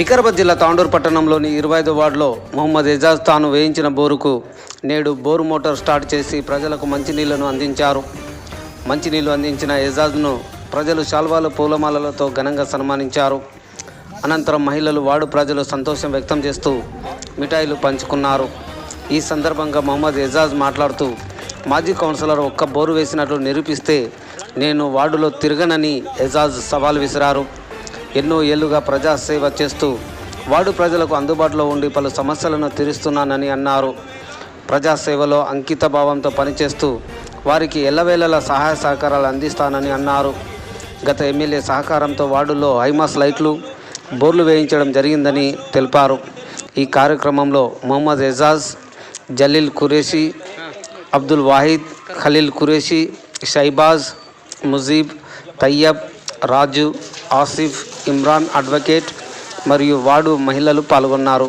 వికారాబాద్ జిల్లా తాండూరు పట్టణంలోని ఇరవై ఐదు వార్డులో మొహమ్మద్ ఎజాజ్ తాను వేయించిన బోరుకు నేడు బోరు మోటార్ స్టార్ట్ చేసి ప్రజలకు మంచినీళ్ళను అందించారు. మంచినీళ్ళు అందించిన ఎజాజ్ను ప్రజలు శాల్వాలు పూలమాలలతో ఘనంగా సన్మానించారు. అనంతరం మహిళలు వార్డు ప్రజలు సంతోషం వ్యక్తం చేస్తూ మిఠాయిలు పంచుకున్నారు. ఈ సందర్భంగా మొహమ్మద్ ఎజాజ్ మాట్లాడుతూ మాజీ కౌన్సిలర్ ఒక్క బోరు వేసినట్లు నిరూపిస్తే నేను వార్డులో తిరగనని ఎజాజ్ సవాల్ విసిరారు. ఎన్నో ఏళ్ళుగా ప్రజాసేవ చేస్తూ వార్డు ప్రజలకు అందుబాటులో ఉండి పలు సమస్యలను తీరుస్తున్నానని అన్నారు. ప్రజాసేవలో అంకిత భావంతో పనిచేస్తూ వారికి ఎల్లవేళలా సహాయ సహకారాలు అందిస్తానని అన్నారు. గత ఎమ్మెల్యే సహకారంతో వార్డులో హైమాస్ లైట్లు బోర్లు వేయించడం జరిగిందని తెలిపారు. ఈ కార్యక్రమంలో మొహమ్మద్ ఎజాజ్ జలీల్ ఖురేషి అబ్దుల్ వాహిద్ ఖలీల్ ఖురేషి షైబాజ్ ముజీబ్ తయ్యబ్ రాజు ఆసిఫ్ ఇమ్రాన్ అడ్వకేట్ మరియు వార్డు మహిళలు పాల్గొన్నారు.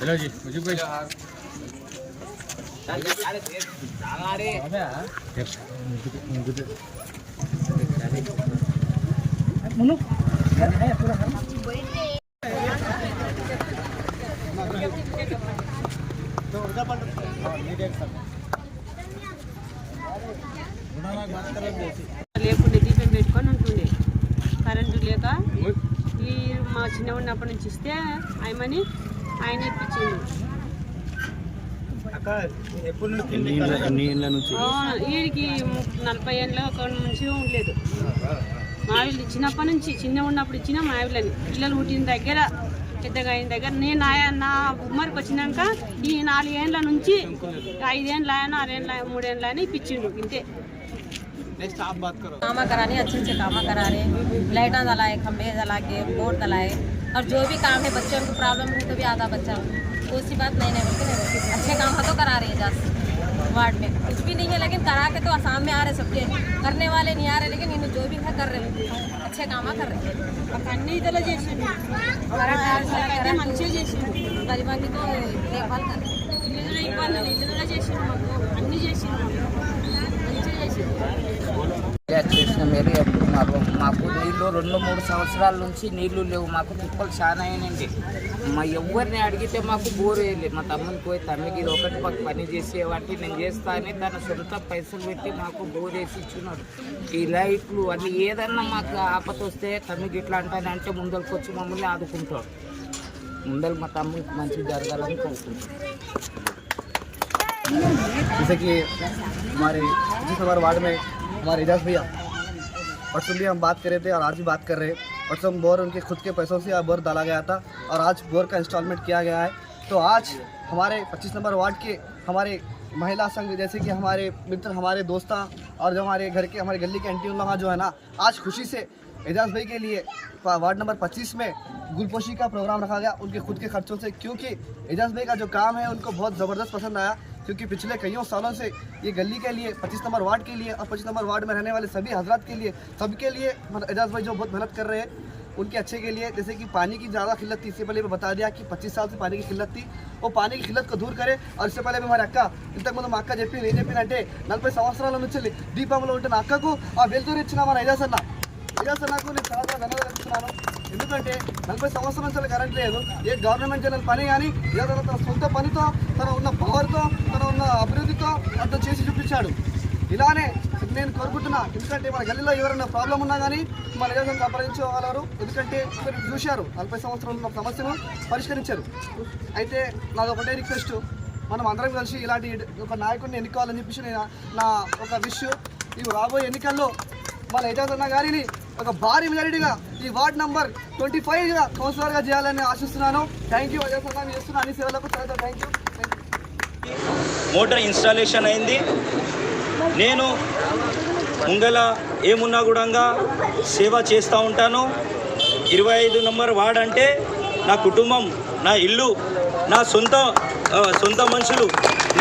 हेलो जी मुझे भाई లేకుండే దీపం పెట్టుకొని ఉంటుండే. కరెంటు లేక ఈ మా చిన్న ఉన్నప్పటి నుంచి ఇస్తే ఆయమని ఆయన ఇప్పించిండు. ఆ, వీడికి నలభై ఏళ్ళ ఒక నుంచి ఉండలేదు. మా వీళ్ళు చిన్నప్పటి నుంచి చిన్న ఉన్నప్పుడు ఇచ్చిన మా వీళ్ళని పిల్లలు పుట్టిన దగ్గర పెద్దగా అయిన దగ్గర నేను నా- నా ఉమ్మరికి వచ్చినాక ఈ నాలుగేండ్ల నుంచి ఐదేండ్ల ఆయన ఆరేండ్ల మూడేండ్ల అని ఇప్పించిండు ఇంతే. कामा कराने अच्छे अच्छे कामा करा रहे लाइटा जलाए खंभे जला के बोर्ड जलाए और जो भी काम है बच्चों को प्रॉब्लम है तो भी आधा बच्चा तो उसकी बात नहीं नहीं बोलते नहीं। अच्छे काम तो करा रही है जास्त वार्ड में कुछ भी नहीं है लेकिन करा के तो आसाम में आ रहे सबके करने वाले नहीं आ रहे लेकिन इन्हें जो भी है कर रहे हैं अच्छे काम कर रहे हैं మాకు అన్ని ఇదిలో చేసిండు అయితే మంచిగా చేసిండు गरीबा की तो देखभाल कर रहे हैं ఇల్లు ఇబ్బందులు ఇల్లు చేసిండు మాకు అన్ని చేసిండు రెండు మూడు సంవత్సరాల నుంచి నీళ్ళు లేవు. మాకు తిప్పలు చాలా అయినండి మా ఎవరిని అడిగితే మాకు బోర్ వేయలేదు మా తమ్ముని పోయి తమ్మికి ఇది ఒకటి మాకు పని చేసేవాటి నేను చేస్తా అని తన సొంత పైసలు పెట్టి మాకు బోర్ వేసి ఇచ్చినాడు. ఈ లైట్లు అన్ని ఏదన్నా మాకు ఆపత వస్తే తమ్మికి ఇట్లా అంటానంటే ముందరికి వచ్చి మమ్మల్ని ఆదుకుంటాడు. ముందరు మా తమ్ముడికి మంచి జరగాలని కోరుకుంటున్నాం మరి వాడమే. మరి ఇదే परसों भी हम बात कर रहे थे और आज भी बात कर रहे हैं। परसों बोर, उनके खुद के पैसों से बोर डाला गया था और आज बोर का इंस्टॉलमेंट किया गया है। तो आज हमारे 25 नंबर वार्ड के हमारे महिला संघ, जैसे कि हमारे मित्र, हमारे दोस्ता और जो हमारे घर के, हमारे गली के आंटी उन जो है ना, आज खुशी से एजाज भाई के लिए वार्ड नंबर 25 में गुलपोशी का प्रोग्राम रखा गया उनके खुद के खर्चों से, क्योंकि एजाज भाई का जो काम है, उनको बहुत ज़बरदस्त पसंद आया। क्योंकि पिछले कईयों सालों से ये गली के लिए, पच्चीस नंबर वार्ड के लिए और पच्चीस नंबर वार्ड में रहने वाले सभी हजरात के लिए, सबके लिए मतलब एजाज भाई जो बहुत मेहनत कर रहे हैं, उनके अच्छे के लिए, जैसे कि पानी की ज़्यादा किल्लत थी, इससे पहले मैं बता दिया कि 25 साल से पानी की किल्लत थी, वो पानी की किल्लत को दूर करे और इससे पहले भी हमारे अक्का ఇంతకు ముందు మా అక్క చెప్పి నేను చెప్పినట్టే నలభై సంవత్సరాల నుంచి దీపంలో ఉంటున్న అక్కకు ఆ వెలుతురు ఇచ్చిన మన ఇదాసన్న ఇదాసన్నకు నేను చాలా ధన్యవాదాలు ఎందుకంటే నలభై సంవత్సరాల నుంచి కరెంట్ లేదు ఏ గవర్నమెంట్ చేయని पनी కానీ ఏదో తన ఉన్న పవర్తో తన ఉన్న అభివృద్ధితో అంత చేసి చూపించాడు. ఇలానే నేను కోరుకుంటున్నా ఎందుకంటే మన గల్లీలో ఎవరైనా ప్రాబ్లం ఉన్నా కానీ మన నిజంగా సంప్రదించగలరు. ఎందుకంటే మీరు చూశారు నలభై సంవత్సరాలు ఉన్న సమస్యను పరిష్కరించారు. అయితే నాకు ఒకటే రిక్వెస్ట్ మనం అందరం కలిసి ఇలాంటి ఒక నాయకుడిని ఎన్నుకోవాలని చెప్పేసి నేను నా ఒక విష్ ఈ రాబోయే ఎన్నికల్లో మన యజాదన్న గారిని ఒక భారీ మెజారిటీగా ఈ వార్డ్ నంబర్ ట్వంటీ ఫైవ్గా కౌన్సిలర్గా చేయాలని ఆశిస్తున్నాను. థ్యాంక్ యూ యజాదన్న చేస్తున్న అన్ని సేవలకు చాలా థ్యాంక్ యూ మోటార్ ఇన్స్టాలేషన్ అయింది. నేను ముంగల ఏమున్నా కూడా సేవ చేస్తూ ఉంటాను. ఇరవై ఐదు నంబర్ వార్డ్ అంటే నా కుటుంబం నా ఇల్లు నా సొంత సొంత మనుషులు.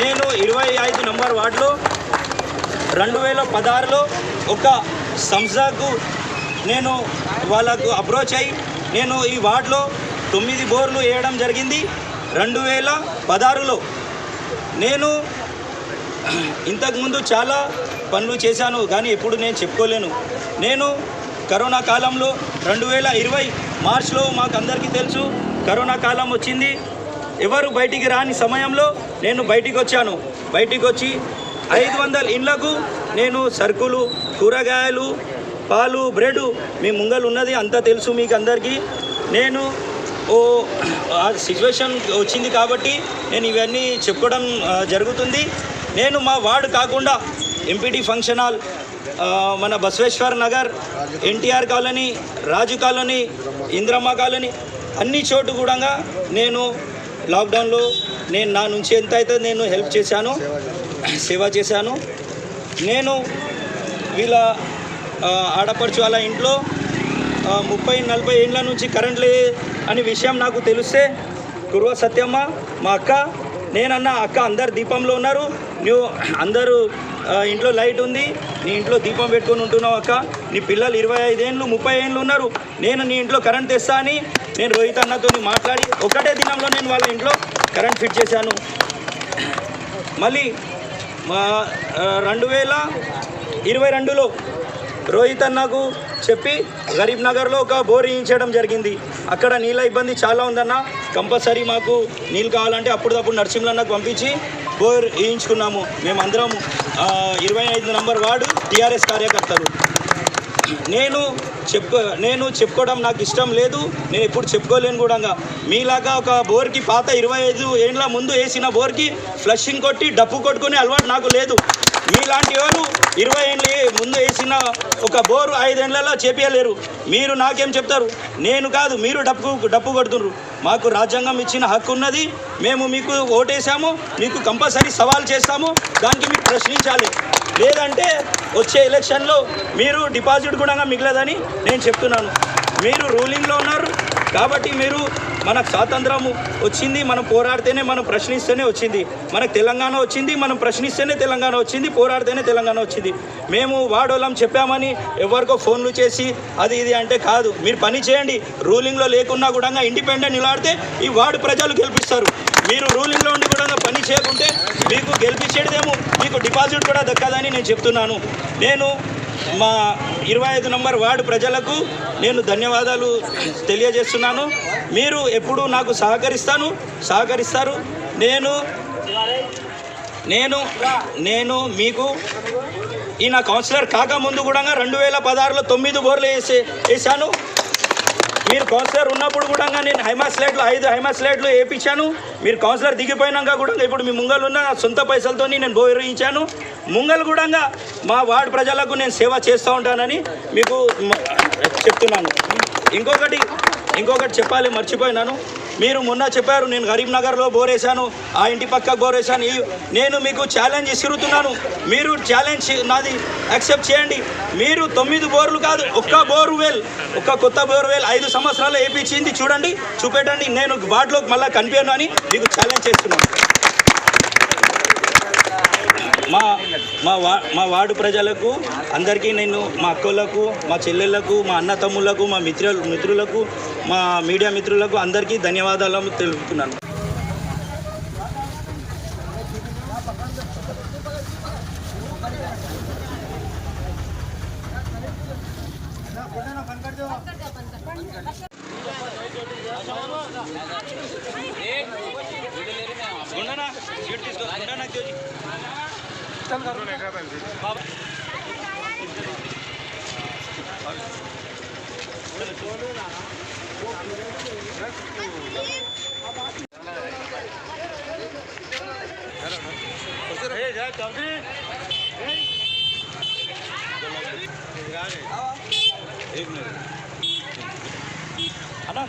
నేను ఇరవై ఐదు నంబర్ వార్డులో రెండు వేల పదహారులో ఒక సంస్థకు నేను వాళ్ళకు అప్రోచ్ అయ్యి నేను ఈ వార్డులో తొమ్మిది బోర్లు వేయడం జరిగింది. రెండు వేల పదహారులో నేను ఇంతకుముందు చాలా పనులు చేశాను కానీ ఎప్పుడు నేను చెప్పుకోలేను. నేను కరోనా కాలంలో రెండు వేల ఇరవై మార్చ్లో మాకు అందరికీ తెలుసు కరోనా కాలం వచ్చింది. ఎవరు బయటికి రాని సమయంలో నేను బయటికి వచ్చాను. బయటికి వచ్చి ఐదు వందల ఇండ్లకు నేను సరుకులు కూరగాయలు పాలు బ్రెడ్ మీ ముంగలు ఉన్నది అంతా తెలుసు మీకు అందరికీ నేను ఓ ఆ సిచ్యువేషన్ వచ్చింది కాబట్టి నేను ఇవన్నీ చెప్పడం జరుగుతుంది. నేను మా వార్డు కాకుండా ఎంపీటీ ఫంక్షన్ హాల్ మన Basaveshwar Nagar NTR colony Raju colony Indiramma colony అన్ని చోటు కూడా నేను లాక్డౌన్లో నేను నా నుంచి ఎంత అయితే నేను హెల్ప్ చేశాను సేవ చేశాను. నేను వీళ్ళ ఆడపడుచు వాళ్ళ ఇంట్లో ముప్పై నలభై ఏళ్ళ నుంచి కరెంట్ లే అనే విషయం నాకు తెలిస్తే గురువ సత్యమ్మ మా అక్క నేనన్న అక్క అందరు దీపంలో ఉన్నారు. నువ్వు అందరూ ఇంట్లో లైట్ ఉంది నీ ఇంట్లో దీపం పెట్టుకొని ఉంటున్నావు అక్క. నీ పిల్లలు ఇరవై ఐదేళ్ళు ముప్పై ఏళ్ళు ఉన్నారు. నేను నీ ఇంట్లో కరెంట్ తెస్తా అని నేను రోహిత్ అన్నతో మాట్లాడి ఒకటే దినంలో నేను వాళ్ళ ఇంట్లో కరెంట్ ఫిట్ చేశాను. మళ్ళీ మా రెండు వేల ఇరవై రెండులో రోహిత్ అన్నకు చెప్పి గరీబ్ నగర్లో ఒక బోర్ వేయించడం జరిగింది. అక్కడ నీళ్ళ ఇబ్బంది చాలా ఉందన్న. కంపల్సరీ మాకు నీళ్ళు కావాలంటే అప్పుడప్పుడు నరసింహన్నకు పంపించి బోర్ వేయించుకున్నాము మేమందరం ఇరవై ఐదు నంబర్ వార్డు టీఆర్ఎస్ కార్యకర్తలు. నేను చెప్ప నేను చెప్పుకోవడం నాకు ఇష్టం లేదు. నేను ఎప్పుడు చెప్పుకోలేను కూడా మీలాగా ఒక బోర్కి పాత ఇరవై ఐదు ఏండ్ల ముందు వేసిన బోర్కి ఫ్లషింగ్ కొట్టి డప్పు కొట్టుకునే అలవాటు నాకు లేదు. మీలాంటి వాళ్ళు ఇరవై ఏళ్ళు ముందు వేసిన ఒక బోరు ఐదేళ్ళలో చేపియలేరు. మీరు నాకేం చెప్తారు? నేను కాదు మీరు డప్పు డప్పు కొడుతున్నారు మాకు రాజ్యాంగం ఇచ్చిన హక్కు ఉన్నది. మేము మీకు ఓటేసాము మీకు కంపల్సరీ సవాల్ చేస్తాము దానికి మీరు ప్రశ్నించాలి. లేదంటే వచ్చే ఎలక్షన్లో మీరు డిపాజిట్ కూడా మిగలదని నేను చెప్తున్నాను. మీరు రూలింగ్లో ఉన్నారు కాబట్టి మీరు మనకు స్వాతంత్రము వచ్చింది మనం పోరాడితేనే మనం ప్రశ్నిస్తేనే వచ్చింది. మనకు తెలంగాణ వచ్చింది మనం ప్రశ్నిస్తేనే తెలంగాణ వచ్చింది పోరాడితేనే తెలంగాణ వచ్చింది. మేము వాడోళ్ళం చెప్పామని ఎవరికో ఫోన్లు చేసి అది ఇది అంటే కాదు. మీరు పని చేయండి. రూలింగ్లో లేకున్నా కూడా ఇండిపెండెంట్ నిలబడితే ఈ వార్డు ప్రజలు గెలిపిస్తారు. మీరు రూలింగ్లో ఉండి కూడా పని చేయకుంటే మీకు గెలిపించేదేమో మీకు డిపాజిట్ కూడా దక్కదని నేను చెప్తున్నాను. నేను మా ఇరవై ఐదు నంబర్ వార్డు ప్రజలకు నేను ధన్యవాదాలు తెలియజేస్తున్నాను. మీరు ఎప్పుడూ నాకు సహకరిస్తాను సహకరిస్తారు. నేను నేను నేను మీకు ఈ నా కౌన్సిలర్ కాకముందు కూడా రెండు వేల పదహారులో తొమ్మిది బోర్లు వేసే వేసాను మీరు కౌన్సిలర్ ఉన్నప్పుడు కూడా నేను హైమా లైట్లు ఐదు హైమాస్లైట్లు వేయించాను మీరు కౌన్సిలర్ దిగిపోయినాక కూడా ఇప్పుడు మీ ముంగలు ఉన్న సొంత పైసలతో నేను బోరించాను ముంగలు కూడా మా వార్డు ప్రజలకు నేను సేవ చేస్తూ ఉంటానని మీకు చెప్తున్నాను. ఇంకొకటి ఇంకొకటి చెప్పాలి మర్చిపోయినాను. మీరు మొన్న చెప్పారు నేను గరీబ్ నగర్లో బోరేశాను ఆ ఇంటి పక్క బోరేశాను నేను మీకు ఛాలెంజ్ ఇసురుతున్నాను. మీరు ఛాలెంజ్ నాది యాక్సెప్ట్ చేయండి. మీరు తొమ్మిది బోర్లు కాదు ఒక్క బోరు వేల్ ఒక్క కొత్త బోర్వెల్ ఐదు సంవత్సరాలు వేయించింది చూడండి చూపెట్టండి. నేను వాటిలోకి మళ్ళీ కనిపించను అని మీకు ఛాలెంజ్ చేస్తున్నాను. మా మా వా మా వార్డు ప్రజలకు అందరికీ నేను మా అక్కలకు మా చెల్లెళ్ళకు మా అన్న తమ్ముళ్ళకు మా మిత్ర మిత్రులకు మా మీడియా మిత్రులకు అందరికీ ధన్యవాదాలు తెలుపుతున్నాను. గుండనా? అన్నా